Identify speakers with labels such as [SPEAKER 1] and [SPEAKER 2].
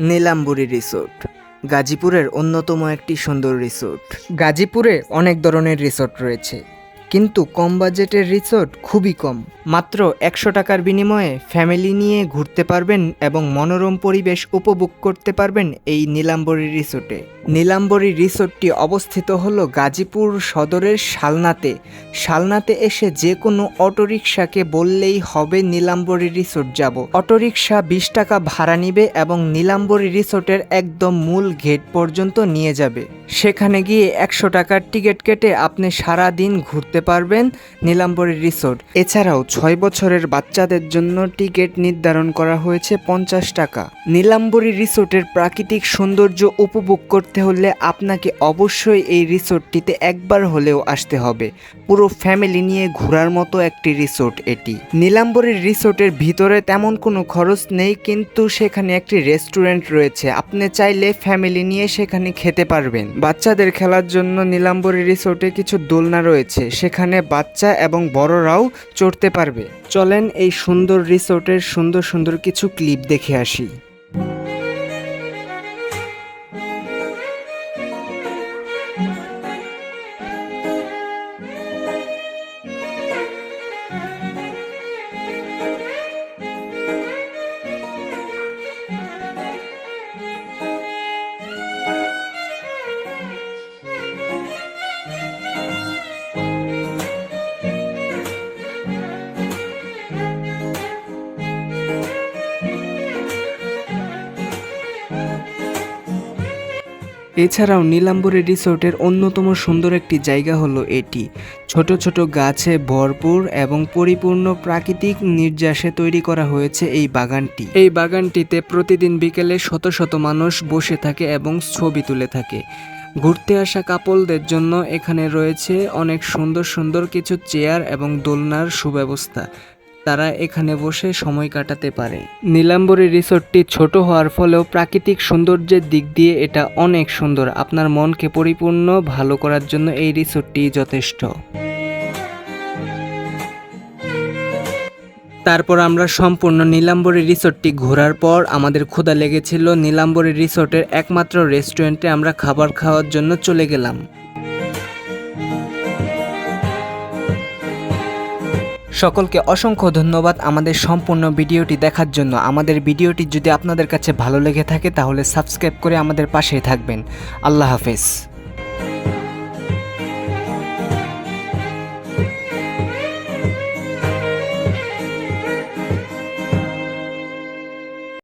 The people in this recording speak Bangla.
[SPEAKER 1] নীলাম্বুরি রিসোর্ট গাজীপুরের অন্যতম একটি সুন্দর রিসোর্ট।
[SPEAKER 2] গাজীপুরে অনেক ধরনের রিসোর্ট রয়েছে। কিন্তু কম বাজেটের রিসোর্ট খুবই কম।
[SPEAKER 1] মাত্র একশো টাকার বিনিময়ে ফ্যামিলি নিয়ে ঘুরতে পারবেন এবং মনোরম পরিবেশ উপভোগ করতে পারবেন এই নীলাম্বরী রিসোর্টে। নীলাম্বরী রিসোর্টটি অবস্থিত হল গাজীপুর সদরের শালনাতে। শালনাতে এসে যে কোনো অটোরিকশাকে বললেই হবে নীলাম্বরী রিসোর্ট যাব। অটোরিকশা বিশ টাকা ভাড়া নিবে এবং নীলাম্বরী রিসোর্টের একদম মূল গেট পর্যন্ত নিয়ে যাবে। সেখানে গিয়ে একশো টাকার টিকিট কেটে আপনি সারা দিন ঘুরতে পারবেন নীলাম্বরী রিসোর্ট। এছাড়াও ছয় বছরের বাচ্চাদের জন্য টিকিট নির্ধারণ করা হয়েছে পঞ্চাশ টাকা। নীলাম্বরী রিসোর্টের প্রাকৃতিক সৌন্দর্য উপভোগ করতে হলে আপনাকে অবশ্যই এই রিসোর্টটিতে একবার হলেও আসতে হবে। পুরো ফ্যামিলি নিয়ে ঘোরার মতো একটি রিসোর্ট এটি। নীলাম্বরী রিসোর্টের ভিতরে তেমন কোনো খরচ নেই, কিন্তু সেখানে একটি রেস্টুরেন্ট রয়েছে। আপনি চাইলে ফ্যামিলি নিয়ে সেখানে খেতে পারবেন। বাচ্চাদের খেলার জন্য নীলাম্বরী রিসোর্টে কিছু দোলনা রয়েছে। সেখানে বাচ্চা এবং বড়রাও চড়তে পারবে। চলেন এই সুন্দর রিসোর্টের সুন্দর সুন্দর কিছু ক্লিপ দেখে আসি। এছাড়াও নীলাম্বরী রিসোর্টের অন্যতম সুন্দর একটি জায়গা হলো এটি। ছোট ছোট গাছে ভরপুর এবং পরিপূর্ণ প্রাকৃতিক নির্যাসে তৈরি করা হয়েছে এই বাগানটি। এই বাগানটিতে প্রতিদিন বিকেলে শত শত মানুষ বসে থাকে এবং ছবি তুলে থাকে। ঘুরতে আসা কাপলদের জন্য এখানে রয়েছে অনেক সুন্দর সুন্দর কিছু চেয়ার এবং দোলনার সুব্যবস্থা। তারা এখানে বসে সময় কাটাতে পারে। নীলাম্বরী রিসোর্টটি ছোট হওয়ার ফলেও প্রাকৃতিক সৌন্দর্যের দিক দিয়ে এটা অনেক সুন্দর। আপনার মনকে পরিপূর্ণ ভালো করার জন্য এই রিসোর্টটি যথেষ্ট। তারপর আমরা সম্পূর্ণ নীলাম্বরী রিসোর্টটি ঘোরার পর আমাদের ক্ষুধা লেগেছিল। নীলাম্বরী রিসোর্টের একমাত্র রেস্টুরেন্টে আমরা খাবার খাওয়ার জন্য চলে গেলাম। সকলকে অসংখ্য ধন্যবাদ আমাদের সম্পূর্ণ ভিডিওটি দেখার জন্য। আমাদের ভিডিওটি যদি আপনাদের কাছে ভালো লেগে থাকে তাহলে সাবস্ক্রাইব করে আমাদের পাশে থাকবেন। আল্লাহ হাফেজ।